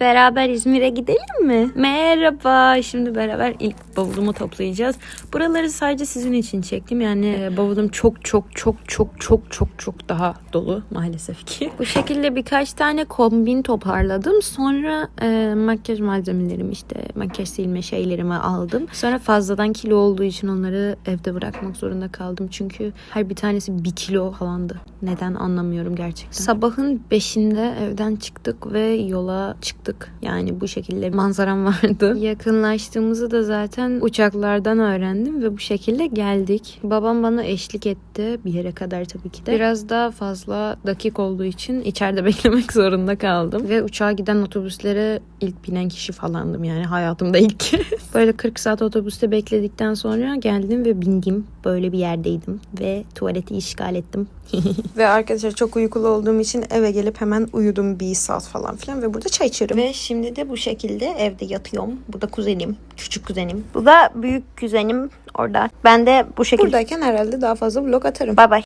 Beraber İzmir'e gidelim mi? Merhaba. Şimdi beraber ilk bavulumu toplayacağız. Buraları sadece sizin için çektim. Yani e, bavulum çok çok çok çok çok çok çok daha dolu maalesef ki. Bu şekilde birkaç tane kombin toparladım. Sonra e, makyaj malzemelerimi işte makyaj silme şeylerimi aldım. Sonra fazladan kilo olduğu için onları evde bırakmak zorunda kaldım. Çünkü her bir tanesi bir kilo falandı. Neden anlamıyorum gerçekten. Sabahın 5'inde evden çıktık ve yola çıktık. Yani bu şekilde manzaram vardı. Yakınlaştığımızı da zaten uçaklardan öğrendim ve bu şekilde geldik. Babam bana eşlik etti bir yere kadar tabii ki de. Biraz daha fazla dakik olduğu için içeride beklemek zorunda kaldım. Ve uçağa giden otobüslere ilk binen kişi falandım yani hayatımda ilk. Böyle 40 saat otobüste bekledikten sonra geldim ve bindim. Böyle bir yerdeydim ve tuvaleti işgal ettim. Ve arkadaşlar çok uykulu olduğum için eve gelip hemen uyudum bir saat falan filan ve burada çay içiyorum. Ve şimdi de bu şekilde evde yatıyorum. Bu da kuzenim, küçük kuzenim. Bu da büyük kuzenim orada. Ben de bu şekilde. Buradayken herhalde daha fazla vlog atarım. Bay bay.